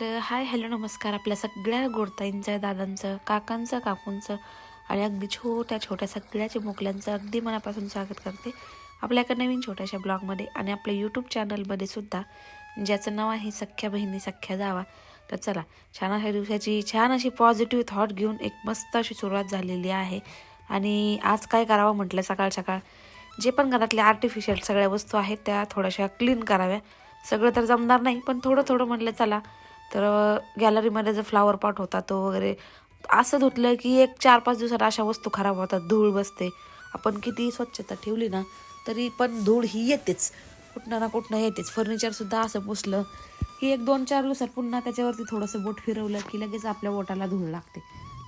तर hi hello नमस्कार आपल्या सगळ्या गोडताईंचं दादांचं काकांचं काकूंचं आणि अगदी छोट्या छोट्या सगळ्याच्या मोकल्यांचं अगदी मनापासून स्वागत करते आपल्या एका नवीन छोट्याशा ब्लॉगमध्ये आणि आपल्या यूट्यूब चॅनलमध्ये सुद्धा. ज्याचं नाव आहे सख्या बहिणी सख्या जावा. तर चला छान अशा दिवसाची छान अशी पॉझिटिव्ह थॉट घेऊन एक मस्त अशी सुरुवात झालेली आहे. आणि आज काय करावं म्हटलं सकाळ सकाळ? जे पण घरातले आर्टिफिशियल सगळ्या वस्तू आहेत त्या थोड्याशा क्लीन कराव्या. सगळं तर जमणार नाही पण थोडं थोडं म्हटलं चला तर गॅलरीमध्ये जो फ्लावर पॉट होता तो वगैरे असं धुतलं की एक चार पाच दिवसात अशा वस्तू खराब होतात धूळ बसते. आपण किती स्वच्छता ठेवली ना तरी पण धूळ ही येतेच. कुठनं ना कुठनं येतेच. फर्निचरसुद्धा असं पुसलं की एक दोन चार दिवसात पुन्हा त्याच्यावरती थोडंसं बोट फिरवलं की लगेच आपल्या बोटाला धूळ लागते.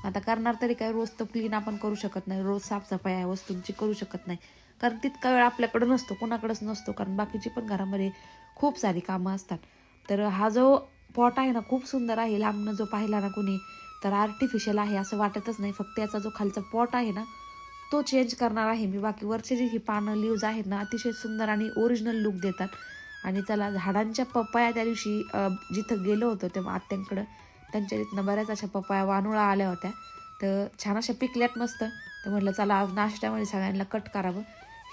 आता करणार तरी काय? रोज तर क्लीन आपण करू शकत नाही. रोज साफसफाई या वस्तूंची करू शकत नाही. कारण तितका वेळ आपल्याकडं नसतो कोणाकडंच नसतो. कारण बाकीची पण घरामध्ये खूप सारी कामं असतात. तर हा जो पॉट आहे ना खूप सुंदर आहे. लांबनं जो पाहिला ना कुणी तर आर्टिफिशियल आहे असं वाटतच नाही. फक्त याचा जो खालचा पॉट आहे ना तो चेंज करणार आहे मी. बाकी वरचे जे ही पानं लिव्ज आहेत ना अतिशय सुंदर आणि ओरिजिनल लुक देतात. आणि त्याला झाडांच्या पपाया त्या दिवशी जिथं गेलो होतो तेव्हा आत्यांकडं त्यांच्या तिथनं बऱ्याच अशा पपाया वानुळा आल्या होत्या. तर छान अशा पिकल्यात मस्त. तर म्हटलं चला आज नाश्त्यामध्ये सगळ्यांना कट करावं.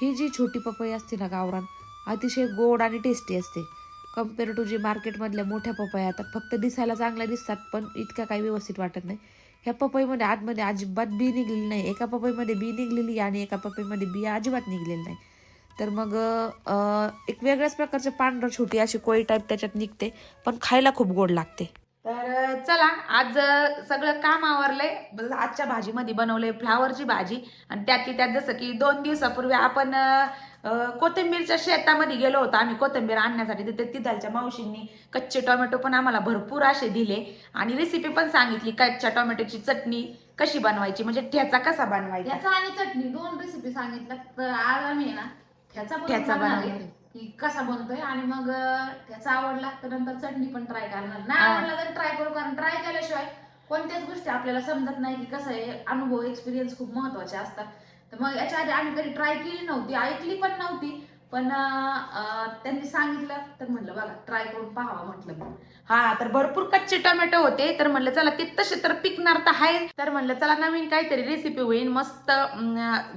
ही जी छोटी पपई असते ना गावरान अतिशय गोड आणि टेस्टी असते. कंपेअर टू जी मार्केटमधल्या मोठ्या पपया तर फक्त दिसायला चांगल्या दिसतात पण इतक्या काही व्यवस्थित वाटत नाही. ह्या पपईमध्ये आतमध्ये अजिबात बी निघलेली नाही. एका पपईमध्ये बी निघलेली आणि एका पपईमध्ये बिया अजिबात निघलेली नाही. तर मग एक वेगळ्याच प्रकारचे पांढर छोटी अशी कोळी टाईप त्याच्यात निघते पण खायला खूप गोड लागते. तर चला आज सगळं काम आवरलंय. आजच्या भाजीमध्ये बनवलंय फ्लावरची भाजी. आणि त्यातली त्यात जसं की दोन दिवसापूर्वी आपण कोथिंबीरच्या शेतामध्ये गेलो होतो आम्ही कोथिंबीर आणण्यासाठी. तिथे तिथालच्या मावशींनी कच्चे टोमॅटो पण आम्हाला भरपूर असे दिले. आणि रेसिपी पण सांगितली कच्च्या टोमॅटोची चटणी कशी बनवायची म्हणजे ठेचा कसा बनवायचा? ठ्याचा आणि चटणी दोन रेसिपी सांगितल्या. तर आज आम्ही ना ठ्याचा ठ्याचा की कसा बनतोय. आणि मग अं, ठ्याचा आवडला तर नंतर चटणी पण ट्राय करणार. नाही. आवडला तर ट्राय करू कारण ट्राय केल्याशिवाय कोणत्याच गोष्टी आपल्याला समजत नाही की कसं आहे. अनुभव एक्सपिरियन्स खूप महत्त्वाचे असतात. तर मग याच्या आधी आम्ही कधी ट्राय केली नव्हती ऐकली पण नव्हती. पण त्यांनी सांगितलं तर म्हटलं बघा ट्राय करून पाहावा म्हटलं. हा तर भरपूर कच्चे टोमॅटो होते तर म्हणलं चला ते तसे तर पिकणार तर आहे. तर म्हणलं चला नवीन काहीतरी रेसिपी होईल मस्त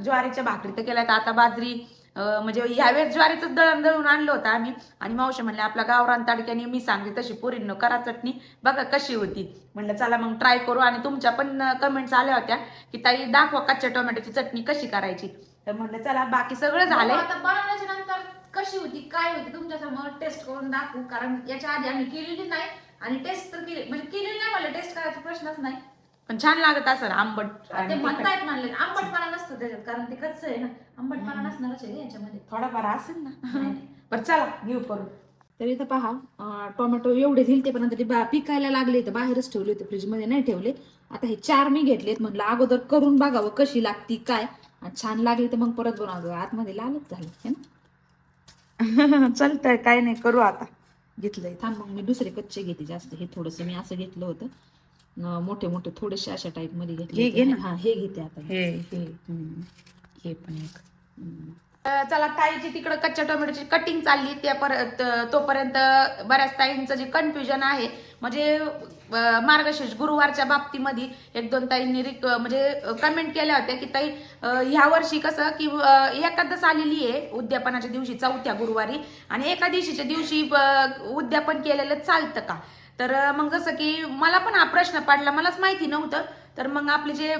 ज्वारीच्या भाकरी तर केल्यात आता बाजरी म्हणजे ह्यावेळेस ज्वारीचं दळण दळून आणलं होतं आम्ही. आणि मावशी म्हणले आपला गावरान ताडक्याने मी सांगते तशी पोरींनो करा चटणी. बघा कशी होती. म्हणलं चला मग ट्राय करू. आणि तुमच्या पण कमेंट्स आल्या होत्या की ताई दाखवा कच्च्या टोमॅटोची चटणी कशी करायची. तर म्हणलं चला बाकी सगळं झालंय. आता बनवल्याच्या नंतर कशी होती काय होती तुमच्यासमोर टेस्ट करून दाखवू. कारण याच्या आधी आम्ही केलेली नाही. आणि टेस्ट तर केली म्हणजे केलेली नाही मला टेस्ट करायचा प्रश्नच नाही. पण छान लागत असं आंबट ते आणि तिखट. म्हणतायत म्हणले आंबटपणा नसतो त्याच्यात कारण ते कच्चं आहे ना. आंबटपणा नसणारच आहे याच्यामध्ये. थोडाफार असेल ना. नाही, नाही. बरं चला घेऊ करू तर इथं पहा अं, टोमॅटो एवढे दिलते पण आता ते बा- पिकायला लागले तर बाहेरच ठेवले होते फ्रीजमध्ये नाही ठेवले. आता हे चार मी घेतलेत म्हटलं अगोदर करून बघावं कशी लागती काय. आणि छान लागली तर मग परत बनवावं आतमध्ये लालच झाली है ना? चालतंय काय नाही करू आता. घेतलंय. थांब मग मी दुसरे कच्चे घेते जास्त. हे थोडस मी असं घेतलं होतं. मोठे मोठे थोडेसे अशा टाईपमध्ये घेतले हे घे होते. ना. हा हे घेते आता हे हे. हे पण एक चला ताईची तिकडं कच्च्या टोमॅटोची कटिंग चालली त्या परत तोपर्यंत बऱ्याच ताईंचं जे कन्फ्युजन आहे म्हणजे मार्गशीर्ष गुरुवारच्या बाबतीमध्ये एक दोन ताईंनी रिक म्हणजे कमेंट केल्या होत्या की ताई ह्या वर्षी कसं की अं, एकादश आलेली आहे उद्यापनाच्या दिवशी चौथ्या गुरुवारी आणि एका दिवशीच्या दिवशी उद्यापन केलेलं चालतं का तर मग जसं की मला पण हा प्रश्न पडला मलाच माहिती नव्हतं. तर मग आपले जे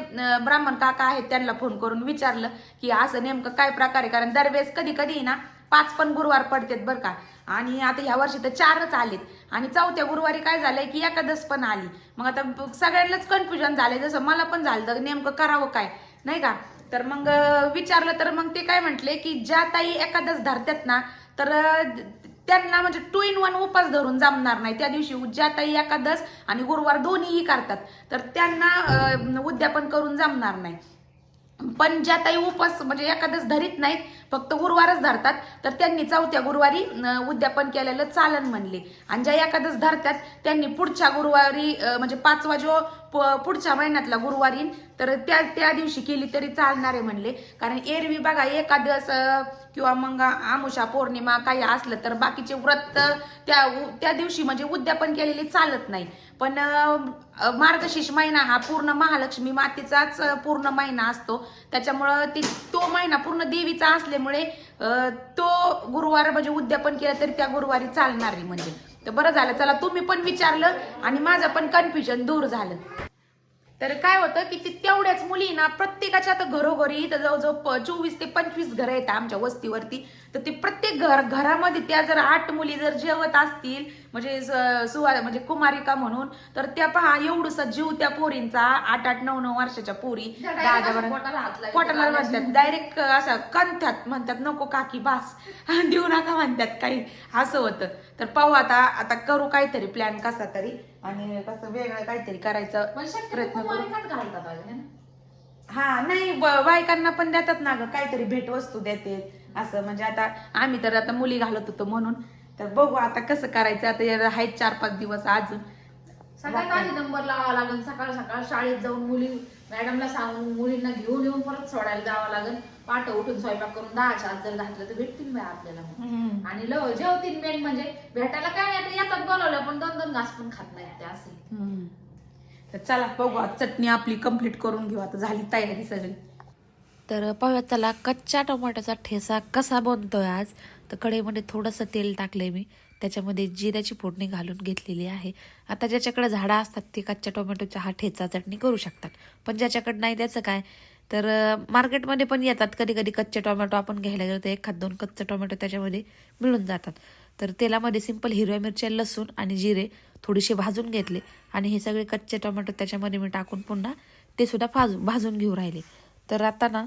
ब्राह्मण काका आहेत त्यांना फोन करून विचारलं की असं नेमकं काय प्रकार आहे? कारण दरवेळेस कधी कधी ना पाच पण गुरुवार पडतात बरं का. आणि आता ह्या वर्षी तर चारच आलेत. आणि चौथ्या गुरुवारी काय झालंय की एकादश पण आली. मग आता सगळ्यांनाच कन्फ्युजन झालंय. जसं मला पण झालं तर नेमकं करावं काय? नाही का? तर मग विचारलं तर मग ते काय म्हटले की ज्या ताई एकादश धरतात ना तर त्यांना म्हणजे टू इन वन उपास धरून जमणार नाही. त्या दिवशी उज्जाताई एकादस आणि गुरुवार दोन्हीही करतात. तर त्यांना उद्यापन करून जमणार नाही. पण ज्या ताई उपास म्हणजे एकादश धरीत नाहीत फक्त गुरुवारच धरतात. तर त्यांनी चौथ्या गुरुवारी उद्यापन केलेलं चालन म्हणले. आणि ज्या एकादश धरतात त्यांनी पुढच्या गुरुवारी म्हणजे पाचवा जो पुढच्या महिन्यातला गुरुवारी तर त्या त्या दिवशी केली तरी चालणार आहे म्हणले. कारण एरवी बघा एखादस किंवा मग आमुषा पौर्णिमा काही असलं तर बाकीचे व्रत त्या त्या दिवशी म्हणजे उद्यापन केलेले चालत नाही. पण मार्गशीर्ष महिना हा पूर्ण महालक्ष्मी मातेचाच पूर्ण महिना असतो. त्याच्यामुळं ती तो महिना पूर्ण देवीचा असल्यामुळे तो गुरुवार म्हणजे उद्यापन केलं तरी त्या गुरुवारी चालणार आहे म्हणजे. तर बरं झालं चला तुम्ही पण विचारलं आणि माझं पण कन्फ्युजन दूर झालं. तर काय होतं की ती तेवढ्याच मुली ना प्रत्येकाच्या आता घरोघरी इथं जवळजवळ प- चोवीस ते पंचवीस घरं आहेत आमच्या वस्तीवरती. तर ते प्रत्येक घर घरामध्ये त्या जर आठ मुली जर जेवत असतील म्हणजे सुवा म्हणजे कुमारिका म्हणून तर त्या पहा एवढूसा जीव त्या पोरींचा आठ आठ नऊ नऊ वर्षाच्या पोरी दहा दहा बारा- पोटाला म्हणतात डायरेक्ट असं कंथात म्हणतात नको काकी बास. देऊ नका म्हणतात काही. असं होतं. तर पाहू आता आता करू काहीतरी प्लॅन कसा तरी. आणि कसं वेगळं काहीतरी करायचं प्रयत्न करू. है नाही बायकांना पण देतात ना ग काहीतरी भेटवस्तू देते असं म्हणजे आता आम्ही तर आता मुली घालत होतो म्हणून. तर बघू आता कसं करायचं आता याला आहेत चार पाच दिवस अजून. सगळ्यात आधी नंबर लावावा लागेल. सकाळ सकाळ शाळेत जाऊन मुली मॅडमला सांगून मुलींना घेऊन येऊन परत सोडायला जावं लागेल. पाठ उठून स्वयंपाक करून दहाच्या आत जर घातलं तर भेटतील बाय आपल्याला. आणि लो जेवतील मेन म्हणजे भेटायला काय नाही आता येतात बोलवलं पण दोन दोन घास पण खात नाहीत ते असे. हम्म. तर चला बघू चटणी आपली कंप्लीट करून घेऊ. आता झाली तयारी सगळी. तर पाहूया चला कच्च्या टोमॅटोचा ठेसा कसा बनतोय आज? तर कढईमध्ये थोडंसं तेल टाकलंय मी. त्याच्यामध्ये जिऱ्याची फोडणी घालून घेतलेली आहे. आता ज्याच्याकडे झाडं असतात ते कच्च्या टोमॅटोचा हा ठेचा चटणी करू शकतात. पण ज्याच्याकडे नाही त्याचं काय? तर मार्केटमध्ये पण येतात. कधी कधी कच्चे टोमॅटो आपण घ्यायला गेलो तर एखाद दोन कच्चे टोमॅटो त्याच्यामध्ये मिळून जातात. तर तेलामध्ये सिंपल हिरव्या मिरच्या लसूण आणि जिरे थोडेसे भाजून घेतले. आणि हे सगळे कच्चे टोमॅटो त्याच्यामध्ये मी टाकून पुन्हा ते सुद्धा भाजून भाजून घेऊ राहिले. तर आता ना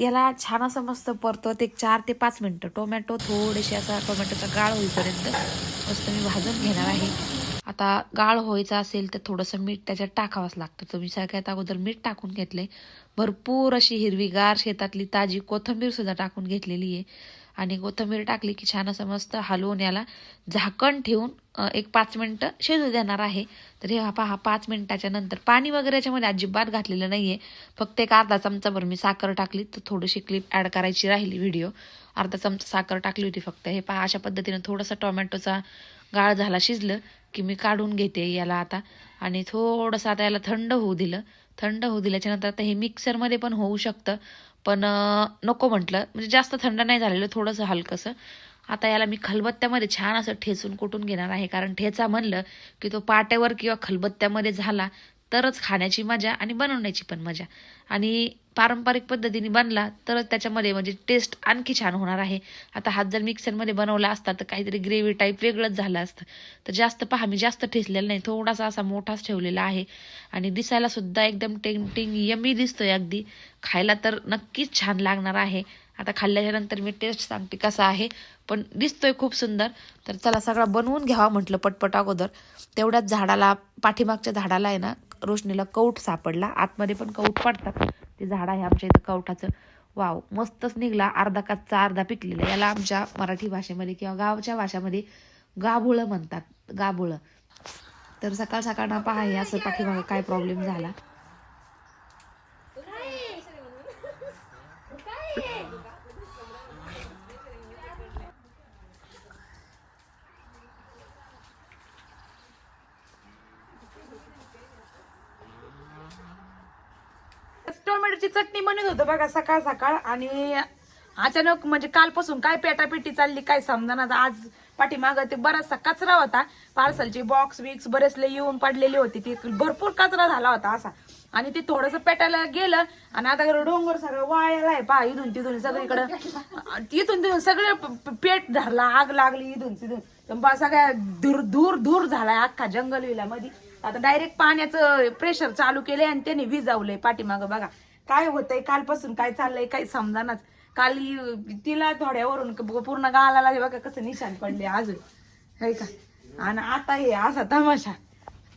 याला छान असं मस्त परतवत एक चार ते पाच मिनटं. टोमॅटो थोडेसे असा टोमॅटोचा गाळ होईपर्यंत मस्त मी भाजून घेणार आहे. आता गाळ व्हायचा असेल तर थोडंसं मीठ त्याच्यात टाकावंच लागतं. तर मी सगळ्यात अगोदर मीठ टाकून घेतलंय. भरपूर अशी हिरवीगार शेतातली ताजी कोथिंबीर सुद्धा टाकून घेतलेली आहे. आणि कोथिंबीर टाकली की छान असं मस्त हलवून याला झाकण ठेवून एक पाच मिनटं शिजू देणार आहे. तर हे पहा पाच मिनिटाच्या नंतर पाणी वगैरे याच्यामध्ये अजिबात घातलेलं नाही आहे फक्त एक अर्धा चमचाभर मी साखर टाकली. तर थोडीशी क्लिप ॲड करायची राहिली व्हिडिओ अर्धा चमचा साखर टाकली होती फक्त. हे पहा अशा पद्धतीनं थोडासा टोमॅटोचा गाळ झाला शिजलं की मी काढून घेते याला आता. आणि थोडंसं आता याला थंड होऊ दिलं. थंड होऊ दिल्याच्यानंतर आता हे मिक्सरमध्ये पण होऊ शकतं. पण नको म्हटलं. म्हणजे जास्त थंड नाही झालेलं थोडंसं हलकंसं. आता याला मी खलबत्त्यामध्ये छान असं ठेचून कुटून घेणार आहे. कारण ठेचा म्हणलं की तो पाट्यावर किंवा खलबत्त्यामध्ये झाला तरच खाण्याची मजा आणि बनवण्याची पण मजा. आणि पारंपरिक पद्धतीने बनला तरच त्याच्यामध्ये म्हणजे टेस्ट आणखी छान होणार आहे. आता हात जर मिक्सरमध्ये बनवला असता तर काहीतरी ग्रेव्ही टाईप वेगळंच झालं असतं. तर जास्त पहा मी जास्त ठेचलेलं नाही. थोडासा असा मोठाच ठेवलेला आहे. आणि दिसायला सुद्धा एकदम टेंटिंग यमी दिसतोय अगदी. खायला तर नक्कीच छान लागणार आहे. आता खाल्ल्याच्या नंतर मी टेस्ट सांगते कसा आहे. पण दिसतोय खूप सुंदर. तर चला सगळा बनवून घ्यावा म्हटलं पटपट अगोदर. तेवढ्याच झाडाला पाठीमागच्या झाडाला आहे ना रोशनीला कौट सापडला. आतमध्ये पण कौट पडतात. ते झाड आहे आमच्या इथं कौटाचं वाव मस्तच निघला. अर्धा कच्चा अर्धा पिकलेला. याला आमच्या मराठी भाषेमध्ये किंवा गावच्या भाषेमध्ये गाभुळं म्हणतात. गाभुळं. तर सकाळ सकाळ ना पहा हे असं पाठीमागं काय प्रॉब्लेम झाला. मटरची चटणी म्हणत होतो बघा सकाळ सकाळ. आणि अचानक म्हणजे कालपासून काय पेटापेटी चालली काय समजा आज पाठीमाग ते बराचसा कचरा होता. पार्सलचे बॉक्स विक्स बरेचले येऊन पडलेले होते. ते भरपूर कचरा झाला होता असा. आणि ते थोडस पेटायला गेलं आणि आता डोंगर सगळं वाळलेला आहे. पहा इथून तिथून सगळीकडं. इथून तिथून सगळे पेट धरला आग लागली इथून तिथून. तर सगळ्या धूर धूर धूर झालाय अख्खा जंगल विला मध्ये आता डायरेक्ट पाण्याचं प्रेशर चालू केलंय आणि त्याने विजावलंय पाठीमागं बघा. काय होतंय कालपासून काय चाललंय काही समजानाच. काल तिला थोड्यावरून पूर्ण गालाला बघा कसं निशाण पडले अजून. है का? आणि आता हे असा तमाशा.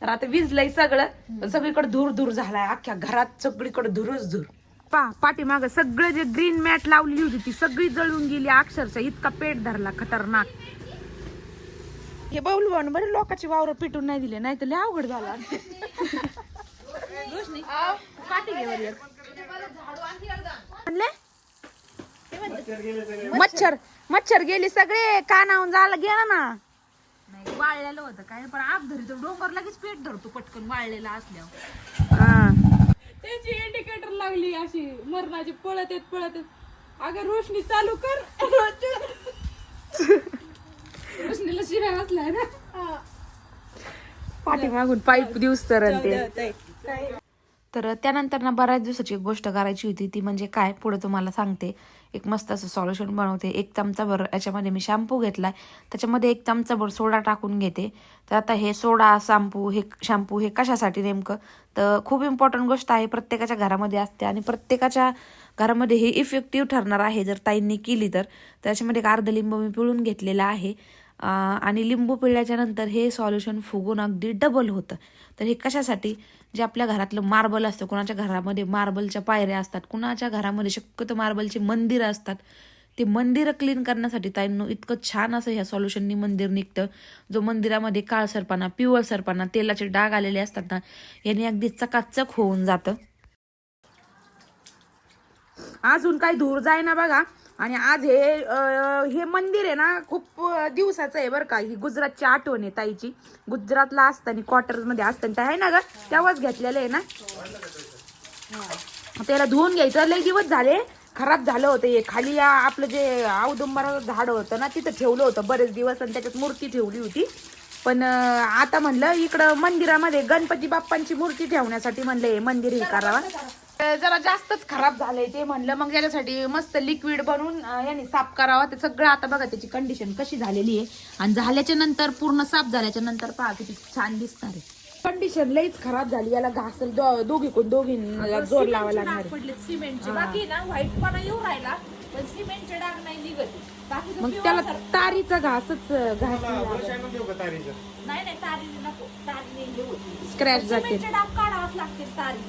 तर आता विजलंय सगळं सगळीकडे धूर धूर झालाय. अख्ख्या घरात सगळीकडे धूरच धूर. पा पाठीमाग सगळं जे ग्रीन मॅट लावली होती ती सगळी जळून गेली. अक्षरशः इतका पेट धरला खतरनाक. हे बाऊल बन बरे लोकांची वावर पिटून नाही दिले नाही तर लय अवघड झाला. रोशनी, काठी घे वर एक. म्हणले? मच्छर मच्छर गेली सगळे कानावून झाला गेला ना. नाही वाळलेलं होतं काय पण आप धरतो डोंगर लगेच पेट धरतो पटकन वाळलेला असल्यावर. त्याची इंडिकेटर लागली अशी मरणाची पळत येत पळत येत. अगं रोशनी चालू कर. रोशनीला शिरा असलाय ना पाठीमागून पाईप दिवस तर ते. तर त्यानंतर ना बऱ्याच दिवसाची एक गोष्ट करायची होती ती म्हणजे काय? पुढे तुम्हाला सांगते. एक मस्त असं सॉल्युशन बनवते. एक चमचाभर याच्यामध्ये मी शॅम्पू आहे त्याच्यामध्ये एक चमचाभर सोडा टाकून घेते. तर आता हे सोडा शॅम्पू हे शॅम्पू हे कशासाठी नेमकं? तर खूप इम्पॉर्टंट गोष्ट आहे. प्रत्येकाच्या घरामध्ये असते आणि प्रत्येकाच्या घरामध्ये हे इफेक्टिव्ह ठरणार आहे जर ताईंनी केली तर. त्याच्यामध्ये एक अर्ध लिंबू मी पिळून घेतलेला आहे. आणि लिंबू पिळल्याच्यानंतर हे सॉल्युशन फुगून अगदी डबल होतं. तर हे कशासाठी? जे आपल्या घरातलं मार्बल असतं कुणाच्या घरामध्ये मार्बलच्या पायऱ्या असतात कुणाच्या घरामध्ये शक्यतो मार्बलचे मंदिरं असतात ते मंदिरं क्लीन करण्यासाठी ताईंनो इतकं छान असं ह्या सॉल्युशननी मंदिर निघतं. जो मंदिरामध्ये काळसरपणा पिवळसरपणा तेलाचे डाग आलेले असतात ना याने अगदी चकाचक होऊन जातं. अजून काही धूर जाय ना बघा. आणि आज हे हे मंदिर आहे ना खूप दिवसाचं आहे बरं का. ही गुजरातची आठवण आहे ताईची. गुजरातला असताना क्वार्टर्समध्ये असताना आहे ना ग? तेव्हाच घेतलेलं आहे ना? त्याला धुवून घ्यायचं. लय दिवस झाले. खराब झालं होतं हे. खाली आपलं जे औदुंबराचं झाड होतं ना तिथं ठेवलं होतं बरेच दिवस आणि त्याच्यात मूर्ती ठेवली होती. पण आता म्हणलं इकडं मंदिरामध्ये गणपती बाप्पांची मूर्ती ठेवण्यासाठी म्हणलं हे मंदिर हे करावं. जरा जास्तच खराब झालंय ते म्हणलं. मग त्याच्यासाठी मस्त लिक्विड बनवून याने साफ करावा. ते सगळं आता बघा त्याची कंडिशन कशी झालेली आहे. आणि झाल्याच्यानंतर पूर्ण साफ झाल्याच्यानंतर पहा किती छान दिसणार आहे. कंडिशन लईच खराब झाली. याला घासल दोघी कोण दोघी जोर लावा लागणार सिमेंटचे. बाकी ना व्हाईट पणा येऊ राहिला पण सिमेंटचे डाग नाही निघत. बाकी मग त्याला तारीचा घासच घास नाही नाही तारी नको. तारी स्क्रॅच जाते. सिमेंटचे डाग काढावाच लागते तारी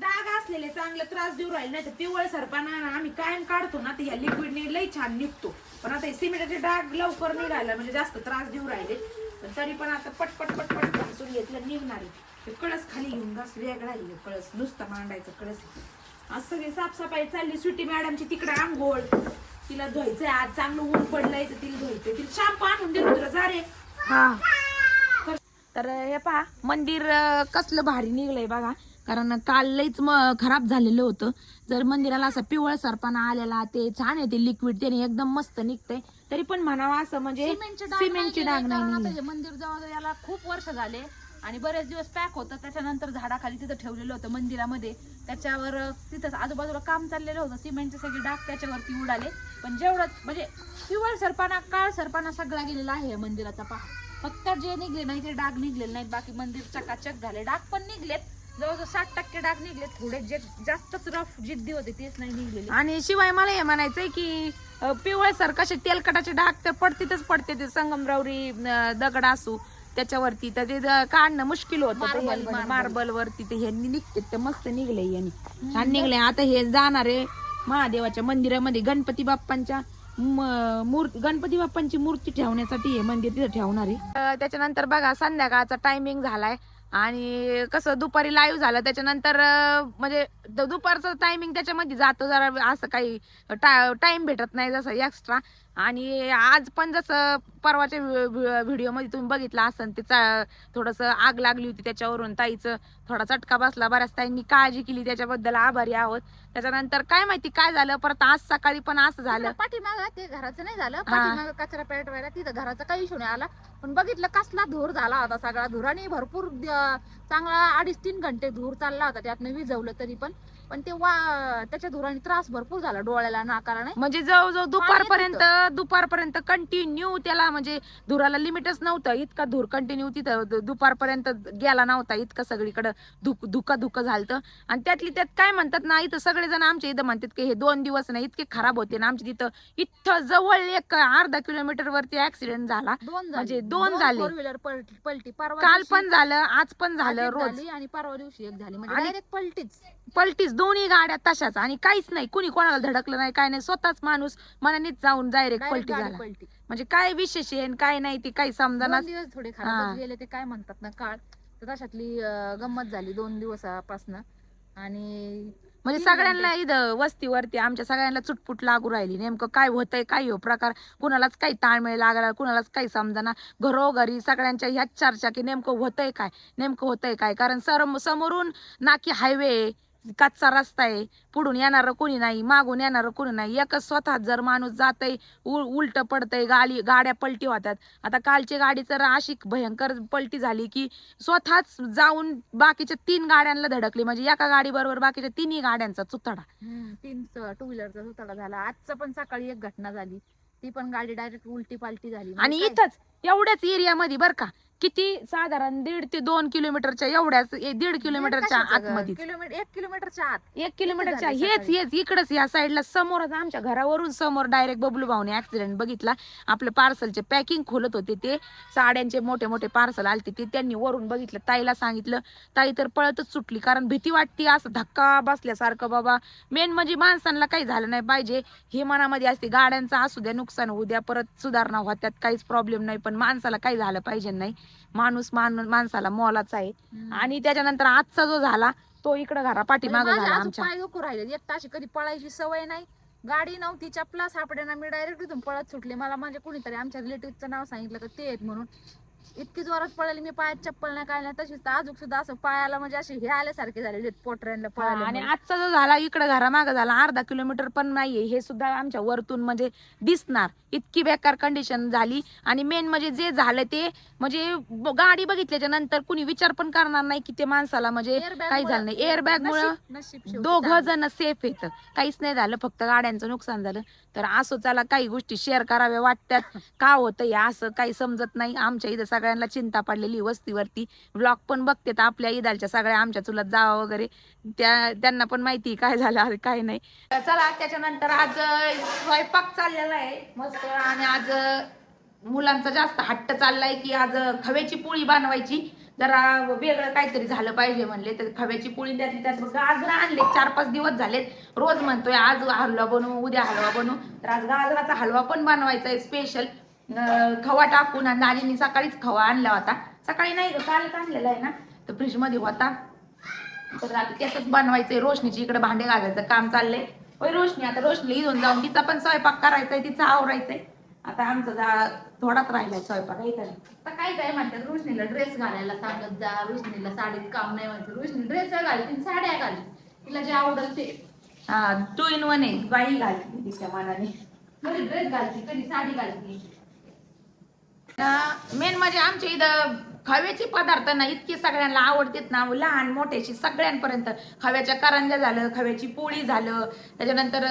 डाग असलेले चांगले त्रास देऊ राहिले नाही तर पिवळ सरपाना आम्ही कायम काढतो ना तर ह्या लिक्विडने लई छान निघतो. पण आता हे सिमेंटचे डाग लवकर निघायला म्हणजे जास्त त्रास देऊ राहिले. पण तरी पण आता पटपट पटपट घासून घेतलं निघणार आहे. ते कळस खाली घेऊन घास वेगळा येईल कळस. नुसतं मांडायचं कळस. आज सगळी साफसफाई चालली सुट्टी मॅडमची तिकडे आंघोळ. तिला धुवायचंय आज चांगलं ऊन पडलंय तर तिला धुवायचंय. तिला शॅम्पू आणून दे तुला जा रे. तर हे पहा मंदिर कसलं भारी निघलंय बघा. कारण काल लईच म- खराब झालेलं होतं. जर मंदिराला असा पिवळ सरपाना आलेला ते छान आहे ते लिक्विड त्याने एकदम मस्त निघतंय. तरी पण म्हणावा असं म्हणजे सिमेंटचे डाग नाही हे मंदिर जवळ याला खूप वर्ष झाले आणि बरेच दिवस पॅक होतं. त्याच्यानंतर झाडाखाली तिथं ठेवलेलं होतं मंदिरामध्ये. त्याच्यावर तिथं आजूबाजूला काम चाललेलं होतं. सिमेंटचे सगळे डाग त्याच्यावरती उडाले. पण जेवढं म्हणजे पिवळ सरपाना काळ सरपाना सगळा गेलेला आहे या मंदिराचा पहा. फक्त जे निघले नाही ते डाग निघलेले नाहीत. बाकी मंदिर चकाचक झाले. डाग पण निघलेत. जवळजवळ साठ टक्के डाग निघलेत थोडे जे जास्तच रफ जिद्दी होते तेच नाही निघलेले. आणि शिवाय मला हे म्हणायचंय की अं, पिवळे सर कसे तेलकटाचे डाग तर पडतीतच पडते ते संगमरावरी अं, दगड असू त्याच्यावरती तर ते द- काढणं मुश्किल होतं मार्बल वरती ते ह्यांनी निघते ते मस्त निघले यांनी छान निघले. आता हे जाणार महादेवाच्या मंदिरामध्ये गणपती बाप्पांच्या म- मूर्ती गणपती बाप्पांची मूर्ती ठेवण्यासाठी हे मंदिर तिथे ठेवणार आहे. अं, त्याच्यानंतर बघा संध्याकाळचा टायमिंग झालाय. आणि कसं दुपारी लाईव्ह झालं त्याच्यानंतर म्हणजे दुपारचं टायमिंग त्याच्यामध्ये जातो जरा असं काही टाइम भेटत नाही जसं एक्स्ट्रा आणि आज पण जसं परवाच्या व्हिडिओमध्ये तुम्ही बघितलं असन ते चा- थोडंसं आग लागली होती त्याच्यावरून ताईचं थोडा चटका बसला बऱ्याच ताईंनी काळजी केली त्याच्याबद्दल आभारी आहोत. त्याच्यानंतर काय माहिती काय झालं? परत आज सकाळी पण असं झालं. पाठीमाग ते घराचं नाही झालं. पाठीमाग कचरा पेटवायला तिथं घराचा काही इशू नाही आला. पण बघितलं कसला धूर झाला होता सगळा धुराने भरपूर चांगला अडीच तीन घंटे धूर चालला होता. त्यातनं विजवलं तरी पण. पण ते वा त्याच्या धुराने त्रास भरपूर झाला डोळ्याला नाकाला नाही. म्हणजे जवळजवळ दुपारपर्यंत दुपारपर्यंत कंटिन्यू त्याला म्हणजे धुराला लिमिटच नव्हतं. इतका धूर कंटिन्यू तिथं दुपारपर्यंत गेला नव्हता. इतकं सगळीकडं धुक धुका धुकं झालतं. आणि त्यातली त्यात काय म्हणतात ना इथं सगळेजण आमच्या इथं म्हणतात की हे दोन दिवस नाही इतके खराब होते ना. आमच्या तिथं इथं जवळ एक अर्धा किलोमीटर वरती ऍक्सिडेंट झाला. दोन म्हणजे दोन झाले. फोर व्हीलर पलटी. परवा काल दिवशी पण झालं आज पण झालं एक रोज. झाली आणि परवा दिवशी एक झाली. म्हणजे आणि- डायरेक्ट पलटीच. पलटीच. दोन्ही गाड्या तशाच. आणि काहीच नाही. कुणी कोणाला धडकलं नाही काय नाही. स्वतःच माणूस मनानेच जाऊन डायरेक्ट Direct पलटी गाडी झाला. पलटी. म्हणजे काय विशेष आहे आणि काय नाही ते काही समजाना दोन दिवस थोडे हा. खराब गेले ते काय म्हणतात ना काळ. तर तशातली अं, गंमत झाली दोन दिवसापासनं. आणि म्हणजे सगळ्यांना इथं वस्तीवरती आमच्या सगळ्यांना चुटपुट लागू राहिली. नेमकं काय होतंय काय हो प्रकार? कुणालाच काही ताळमेळ लागला कुणालाच काही समजाना. घरोघरी सगळ्यांच्या ह्याच चर्चा की नेमकं होतंय काय? नेमकं होतंय काय? कारण सर समोरून नाकी हायवे कच्चा रस्ता आहे. पुढून येणारं कोणी नाही मागून येणारं कोणी नाही. एकच स्वतः जर माणूस जातय उलट पडतंय गाडी गाड्या पलटी होतात. आता कालची गाडी तर अशी भयंकर पलटी झाली की स्वतःच जाऊन बाकीच्या तीन गाड्यांना धडकली. म्हणजे एका गाडी बरोबर बाकीच्या तिन्ही गाड्यांचा चुतडा. तीन टू व्हीलरचा सुताडा झाला. आजचा पण सकाळी एक घटना झाली. ती पण गाडी डायरेक्ट उलटी पालटी झाली आणि इथंच एवढ्याच एरियामध्ये बर का? किती? साधारण दीड ते दोन किलोमीटरच्या एवढ्याच ए, दीड किलोमीटरच्या? आतमध्ये किलोमीटर एक किलोमीटरच्या आत. एक किलोमीटरच्या झालं हेच सकाळी? हेच इकडच या साईडला समोरच आमच्या घरावरून समोर डायरेक्ट बबलू भाऊने ऍक्सिडेंट बघितला. आपले पार्सलचे पॅकिंग खोलत होते ते. साड्यांचे मोठे मोठे पार्सल आलते ते. त्यांनी वरून बघितलं ताईला सांगितलं ताई तर पळतच सुटली कारण भीती वाटते असं धक्का बसल्यासारखं बाबा. मेन म्हणजे माणसांना काही झालं नाही पाहिजे. हे मनामध्ये असते गाड्यांचं असू द्या नुकसान होऊ द्या परत सुधारणा होत्यात काहीच प्रॉब्लेम नाही पण माणसाला काही झालं पाहिजे नाही. माणूस मान माणसाला मोलाचा आहे. आणि त्याच्यानंतर आजचा जो झाला तो इकडं घरा पाठीमागं म्हणजे माझे झाला अजून आमच्या. पाय दुखू राहिले. एक ताशी कधी पळायची सवय नाही. गाडी नव्हती चपला सापडेना. मी डायरेक्ट इथून पळत सुटले. मला म्हणजे कुणीतरी आमच्या रिलेटिव्हचं नाव सांगितलं का ते आहेत म्हणून. इतकी जोरात पळाली मी पायात चप्पल नाही काय नाही तशीच तर अजून सुद्धा असं पायाला म्हणजे असे हे आल्यासारखे झालेले आहेत पोटऱ्यांना हा, आणि पळाले आजचा जो झाला इकडे घरामागं झाला अर्धा किलोमीटर पण नाहीये हे सुद्धा आमच्या वरतून म्हणजे दिसणार. इतकी बेकार कंडिशन झाली. आणि मेन म्हणजे जे झालं ते म्हणजे ब- गाडी बघितल्याच्या नंतर कुणी विचार पण करणार नाही की ते माणसाला म्हणजे काही झालं नाही. एअरबॅग मुळे दोघं जण सेफ येत काहीच नाही झालं फक्त गाड्यांचं नुकसान झालं. तर असो चला काही गोष्टी शेअर कराव्या वाटतात. का होतं या असं काही समजत नाही. आमच्या इथं सगळ्यांना चिंता पडलेली वस्तीवरती. ब्लॉग पण बघते आपल्या ईदालच्या सगळ्या आमच्या चुलत जावा वगैरे. त्या त्यांना पण माहिती काय झालं काय नाही. चला त्याच्यानंतर आज स्वयंपाक चाललेला आहे. मस्त आणि आज मुलांचा जास्त हट्ट चाललाय की आज खव्याची पोळी बनवायची. जरा वेगळं काहीतरी झालं पाहिजे म्हणले तर खव्याची पोळी त्यातली त्यात गाजरा आणले. चार पाच दिवस झालेत. रोज म्हणतोय आज हलवा बनवू उद्या हलवा बनवू. तर आज गाजराचा हलवा पण बनवायचा आहे स्पेशल खवा टाकून आणि दाजींनी सकाळीच खवा आणला होता. सकाळी नाही कालच आणलेला आहे ना तर फ्रीजमध्ये होता. तर आता त्यातच बनवायचंय. रोशनीची इकडे भांडे घालायचं काम चाललंय. होय रोशनी आता रोशनी इथून जाऊन तिचा पण स्वयंपाक करायचाय तिचा आवरायचंय. आता आमचा जा थोडाच राहिलाय स्वयंपाक आहे नाही? आता काय काय म्हणतात रोशनीला ड्रेस घालायला सांगत जा रोशनीला साडीत काम नाही म्हणते. रोशनी ड्रेस घालते साड्या घालते. तिला जे आवडेल ते हा टू इन वन आहे बाई घालते तिच्या मनाने. कधी ड्रेस घालते कधी साडी घालते. मेन म्हणजे आमच्या इथं खव्याचे पदार्थ ना इतके सगळ्यांना आवडतात ना लहान मोठ्याशी सगळ्यांपर्यंत खव्याच्या करंज्या झालं खव्याची पोळी झालं त्याच्यानंतर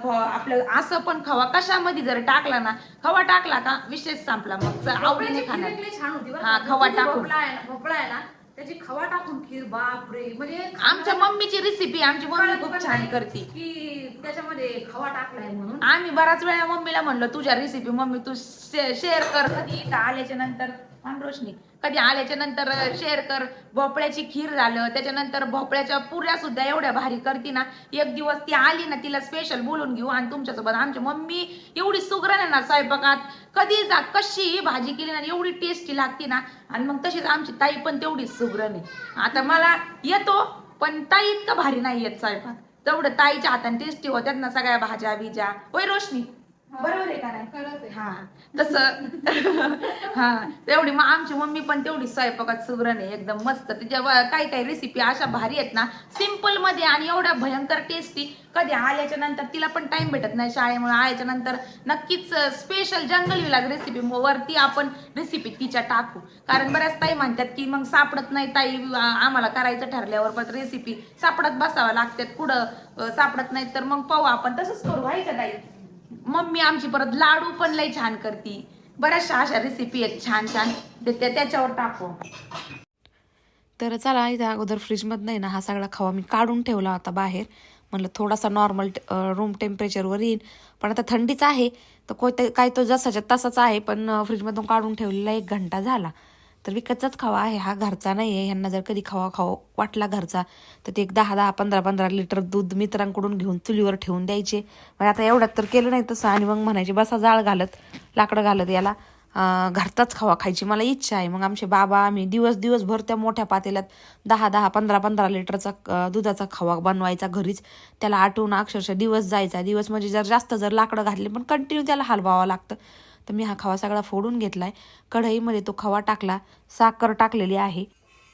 आपलं असं पण खवा कशामध्ये जर टाकला ना खवा टाकला का विशेष संपला मग आवडीने भोपळ्याची खाणार हा? खवा टाकून. आहे ना भोपळा आहे ना त्याची खवा टाकून खीर बापरे. म्हणजे आमच्या मम्मीची रेसिपी आमची मम्मी खूप छान करते. की त्याच्यामध्ये खवा टाकलाय म्हणून. आम्ही बराच वेळा मम्मीला म्हणलो तुझ्या रेसिपी मम्मी तू शेअर कर. कधी इथं आल्याच्यानंतर रोशनी कधी आल्याच्यानंतर शेअर कर. भोपळ्याची खीर झालं त्याच्यानंतर भोपळ्याच्या पुऱ्या सुद्धा एवढ्या भारी करते ना. एक दिवस ती आली ना तिला स्पेशल बोलून घेऊ आणि तुमच्यासोबत आमची मम्मी एवढी सुगरण आहे ना स्वयंपाकात. कधी जा कशी भाजी केली ना एवढी टेस्टी लागते ना. आणि मग तशीच आमची ताई पण तेवढीच सुगरण आहे. आता मला येतो पण ताई इतकं भारी नाही येत स्वयंपाक. तेवढं ताईच्या हाताने टेस्टी होत्यात ना सगळ्या भाज्या बिज्या होय रोशनी? बरोबर आहे का नाही. हा. तसं हा. तेवढी मग आमची मम्मी पण तेवढी स्वयंपाकात सुगरण आहे एकदम मस्त. तिच्या काही काही रेसिपी अशा भारी आहेत ना सिंपलमध्ये आणि एवढ्या भयंकर टेस्टी कधी आल्याच्यानंतर तिला पण टाइम भेटत नाही शाळेमुळे. आल्याच्यानंतर नक्कीच स्पेशल जंगल विलास रेसिपी वरती आपण रेसिपी तिच्या टाकू. कारण बऱ्याच ताई म्हणतात की मग सापडत नाही ताई आम्हाला करायचं ठरल्यावर पण रेसिपी सापडत बसावं लागतात. कुठं सापडत नाही तर मग पाहू आपण. तसंच करू आहे का ताई? मम्मी आमची परत लाडू पण लई छान करती. बऱ्याचशा अशा रेसिपी आहेत छान छान. त्याच्यावर टाकू. तर चला इथं अगोदर फ्रीजमधनं नाही ना हा सगळा खवा मी काढून ठेवला होता बाहेर. म्हणलं थोडासा नॉर्मल रूम टेम्परेचरवर येईल पण आता थंडीच आहे. तर कोणते काय तो जसाच्या तसाच आहे पण फ्रीजमधून काढून ठेवलेला एक घंटा झाला. तर विकतचाच खावा आहे. हा घरचा नाही आहे ह्यांना जर कधी खावा खावा वाटला घरचा तर ते एक दहा दहा पंधरा पंधरा लिटर दूध मित्रांकडून घेऊन चुलीवर ठेवून द्यायचे. मग आता एवढ्यात तर केलं नाही तसं. आणि मग म्हणायचे बसा जाळ घालत लाकडं घालत याला. घरचाच खावा खायची मला इच्छा आहे. मग आमचे बाबा आम्ही दिवस दिवसभर त्या मोठ्या पातेल्यात दहा दहा पंधरा पंधरा लिटरचा दुधाचा खवा बनवायचा घरीच. त्याला आटवून अक्षरशः दिवस जायचा. दिवस म्हणजे जर जास्त जर लाकडं घातली पण कंटिन्यू त्याला हलवावं लागतं. तर मी हा खवा सगळा फोडून घेतला आहे कढईमध्ये तो खवा टाकला. साखर टाकलेली आहे.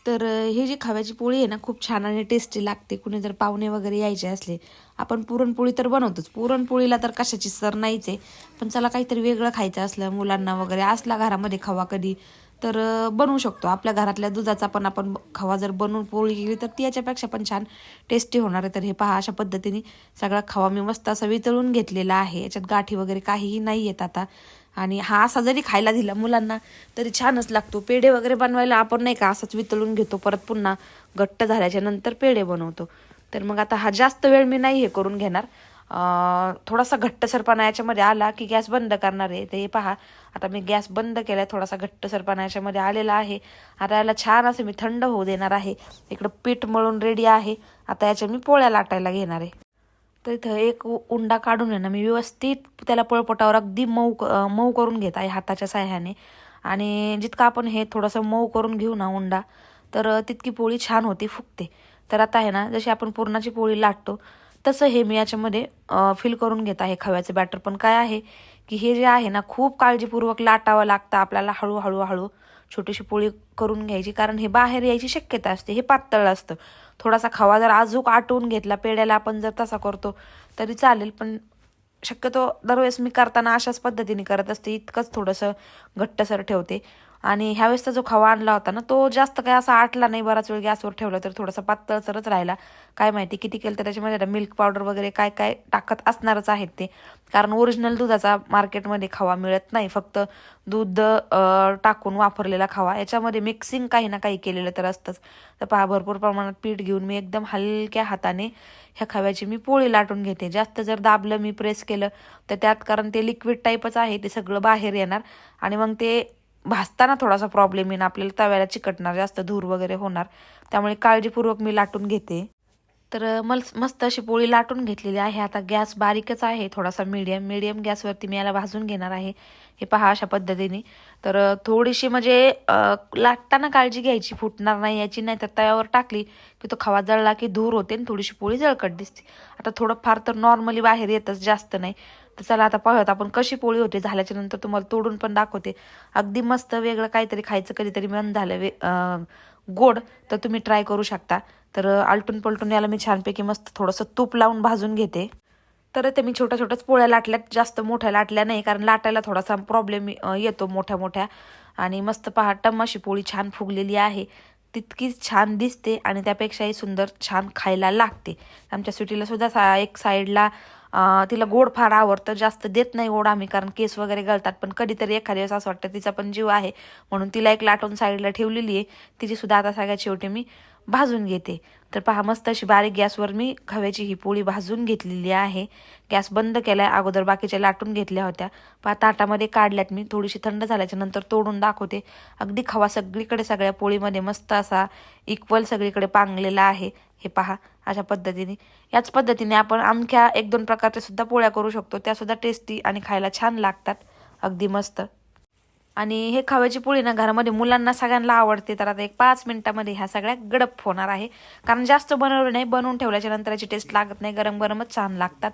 तर हे ही जी खव्याची पोळी आहे ना खूप छान आणि टेस्टी लागते. कुणी जर पाहुणे वगैरे यायचे असले आपण पुरणपोळी तर बनवतोच. पुरणपोळीला तर कशाची सर नाहीच आहे. पण चला काहीतरी वेगळं खायचं असलं मुलांना वगैरे असला घरामध्ये खवा कधी तर बनवू शकतो. आपल्या घरातल्या दुधाचा पण आपण खवा जर बनवून पोळी केली तर ती याच्यापेक्षा पण छान टेस्टी होणार आहे. तर हे पहा अशा पद्धतीने सगळा खवा मी मस्त असा वितळून घेतलेला आहे. याच्यात गाठी वगैरे काहीही नाही येत आता. आणि हा असा जरी खायला दिला मुलांना तरी छानच लागतो. पेढे वगैरे बनवायला आपण नाही का असंच वितळून घेतो परत पुन्हा घट्ट झाल्याच्यानंतर पेढे बनवतो. तर मग आता हा जास्त वेळ मी नाही हे करून घेणार. थोडासा थोडासा घट्टसरपणा याच्यामध्ये आला की गॅस बंद करणार आहे. ते पहा आता मी गॅस बंद केलाय थोडासा घट्टसरपणा याच्यामध्ये आलेला आहे. आता याला छान असं मी थंड होऊ देणार आहे. इकडं पीठ मळून रेडी आहे. आता याच्या मी पोळ्या लाटायला घेणार आहे. तर इथं एक उंडा काढून आहे ना मी व्यवस्थित त्याला पळपटावर अगदी मऊ क- मऊ करून घेत आहे हाताच्या साह्याने. आणि जितकं आपण हे थोडंसं मऊ करून घेऊ ना उंडा तर तितकी पोळी छान होती फुगते. तर आता आहे ना जशी आपण पुरणाची पोळी लाटतो तसं हे मी याच्यामध्ये फिल करून घेत आहे खव्याचं बॅटर पण काय आहे की हे जे आहे ना खूप काळजीपूर्वक लाटावं लागतं आपल्याला हळूहळू हळू. छोटीशी पोळी करून घ्यायची कारण हे बाहेर यायची शक्यता असते हे पातळ असतं. थोडासा खवा जर अजूक आटवून घेतला पेड्याला आपण जर तसा करतो तरी चालेल पण शक्यतो दरवेळेस मी करताना अशाच पद्धतीने करत असते इतकंच थोडंसं घट्टसर ठेवते. आणि ह्यावेळेसचा जो खवा आणला होता ना तो जास्त काय असा आटला नाही. बराच वेळ गॅसवर ठेवला तर थोडासा पातळसरच राहिला. काय माहिती किती केलं तर त्याच्यामध्ये मिल्क पावडर वगैरे काय काय टाकत असणारच आहेत ते. कारण ओरिजिनल दुधाचा मार्केटमध्ये खवा मिळत नाही. फक्त दूध टाकून वापरलेला खवा. याच्यामध्ये मिक्सिंग काही ना काही केलेलं तर असतंच. तर पहा भरपूर प्रमाणात पीठ घेऊन मी एकदम हलक्या हाताने ह्या खव्याची मी पोळी लाटून घेते. जास्त जर दाबलं मी प्रेस केलं तर त्यात कारण ते लिक्विड टाईपच आहे ते सगळं बाहेर येणार. आणि मग ते भाजताना थोडासा प्रॉब्लेम येईल आपल्याला तव्याला चिकटणार जास्त धूर वगैरे होणार. त्यामुळे काळजीपूर्वक मी लाटून घेते. तर मल मस्त अशी पोळी लाटून घेतलेली आहे. आता गॅस बारीकच आहे थोडासा मीडियम मीडियम गॅसवरती मी याला भाजून घेणार आहे. हे पहा अशा पद्धतीने. तर थोडीशी म्हणजे लाटताना काळजी घ्यायची फुटणार नाही याची नाही तर तव्यावर टाकली की तो खवा जळला की धूर होते आणि थोडीशी पोळी जळकट दिसते. आता थोडं फार तर नॉर्मली बाहेर येतच जास्त नाही. तर चला आता पाहूयात आपण कशी पोळी होते. झाल्याच्यानंतर तुम्हाला तोडून पण दाखवते. अगदी मस्त वेगळं काहीतरी खायचं कधीतरी मन झालं वे गोड तर तुम्ही ट्राय करू शकता. तर आलटून पलटून याला मी छानपैकी मस्त थोडंसं तूप लावून भाजून घेते. तर ते मी छोट्या छोट्याच पोळ्या लाटल्यात जास्त मोठ्या लाटल्या नाही कारण लाटायला थोडासा प्रॉब्लेम येतो मोठ्या मोठ्या. आणि मस्त पहा टम अशी पोळी छान फुगलेली आहे. तितकीच छान दिसते आणि त्यापेक्षाही सुंदर छान खायला लागते. आमच्या सुटीला सुद्धा सा एक साईडला तिला गोड फार आवडतं जास्त देत नाही गोड आम्ही कारण केस वगैरे गळतात. पण कधीतरी एखाद्या दिवस असं वाटतं तिचा पण जीव आहे. म्हणून तिला एक लाटून साईडला ठेवलेली आहे. तिची सुद्धा आता सगळ्यात शेवटी मी भाजून घेते. तर पहा मस्त अशी बारीक गॅसवर मी खव्याची ही पोळी भाजून घेतलेली आहे. गॅस बंद केलाय अगोदर बाकीच्या लाटून घेतल्या होत्या. पहा ताटामध्ये काढल्यात मी थोडीशी थंड झाल्याच्यानंतर तोडून दाखवते. अगदी खवा सगळीकडे सगळ्या पोळीमध्ये मस्त असा इक्वल सगळीकडे पांगलेला आहे. हे पहा अशा पद्धतीने. याच पद्धतीने आपण आणख्या एक दोन प्रकारच्या सुद्धा पोळ्या करू शकतो. त्या सुद्धा टेस्टी आणि खायला छान लागतात. अगदी मस्त. आणि हे खव्याची पोळी ना घरामध्ये मुलांना सगळ्यांना आवडते. तर आता एक पाच मिनिटामध्ये ह्या सगळ्या गडप होणार आहे. कारण जास्त बनवलं नाही बनवून ठेवल्याच्या नंतर याची टेस्ट लागत नाही. गरम गरमच छान लागतात.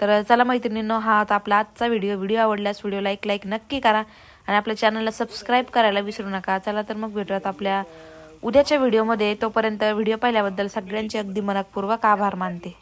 तर चला मैत्रिणींनो हा होता आपला आजचा व्हिडिओ व्हिडिओ आवडल्यास व्हिडिओला एक लाईक नक्की करा. आणि आपल्या चॅनलला सबस्क्राईब करायला विसरू नका. चला तर मग भेटूयात आपल्या उद्याच्या व्हिडिओमध्ये तोपर्यंत व्हिडिओ पाहिल्याबद्दल सगळ्यांचे अगदी मनपूर्वक आभार मानते.